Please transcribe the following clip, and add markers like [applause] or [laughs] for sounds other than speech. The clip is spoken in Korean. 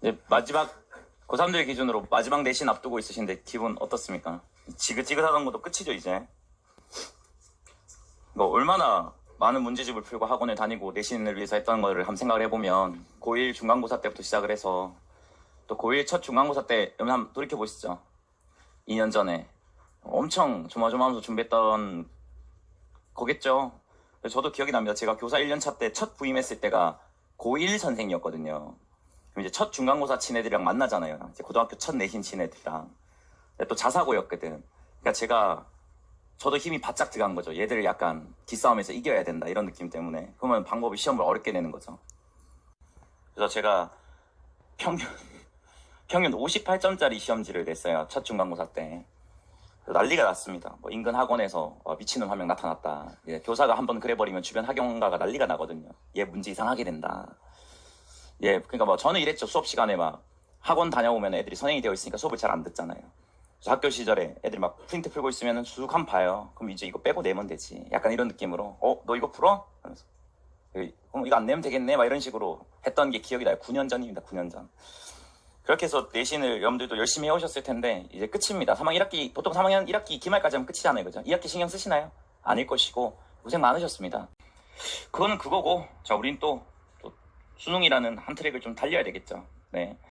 이제 마지막 고3들 기준으로 마지막 내신 앞두고 있으신데 기분 어떻습니까? 지긋지긋하던 것도 끝이죠 이제. 뭐 얼마나 많은 문제집을 풀고 학원을 다니고 내신을 위해서 했던 거를 한번 생각을 해보면 고1 중간고사 때부터 시작을 해서 또 고1 첫 중간고사 때 한번 돌이켜 보시죠. 2년 전에 엄청 조마조마하면서 준비했던 거겠죠. 저도 기억이 납니다. 제가 교사 1년 차 때 첫 부임했을 때가 고1 선생이었거든요. 그럼 이제 첫 중간고사 친 애들이랑 만나잖아요. 이제 고등학교 첫 내신 친 애들이랑. 또 자사고였거든. 그러니까 제가 저도 힘이 바짝 들어간 거죠. 얘들을 약간 기싸움에서 이겨야 된다 이런 느낌 때문에. 그러면 방법이 시험을 어렵게 내는 거죠. 그래서 제가 평균 [laughs] 평균 58점짜리 시험지를 냈어요. 첫 중간고사 때. 난리가 났습니다. 뭐 인근 학원에서 어, 미친놈 한 명 나타났다. 예, 교사가 한 번 그래버리면 주변 학용가가 난리가 나거든요. 얘 문제 이상하게 된다. 예, 그러니까 뭐 저는 이랬죠. 수업 시간에 막 학원 다녀오면 애들이 선행이 되어 있으니까 수업을 잘 안 듣잖아요. 그래서 학교 시절에 애들이 막 프린트 풀고 있으면 쑥 한번 봐요. 그럼 이제 이거 빼고 내면 되지. 약간 이런 느낌으로 어, 너 이거 풀어? 하면서 예, 그럼 이거 안 내면 되겠네. 막 이런 식으로 했던 게 기억이 나요. 9년 전입니다. 9년 전. 그렇게 해서 내신을 여러분들도 열심히 해오셨을 텐데 이제 끝입니다. 3학년 1학기 보통 3학년 1학기 기말까지 하면 끝이잖아요. 그죠? 2학기 신경 쓰시나요? 아닐 것이고 고생 많으셨습니다. 그거는 그거고 자 우린 또, 또 수능이라는 한 트랙을 좀 달려야 되겠죠. 네.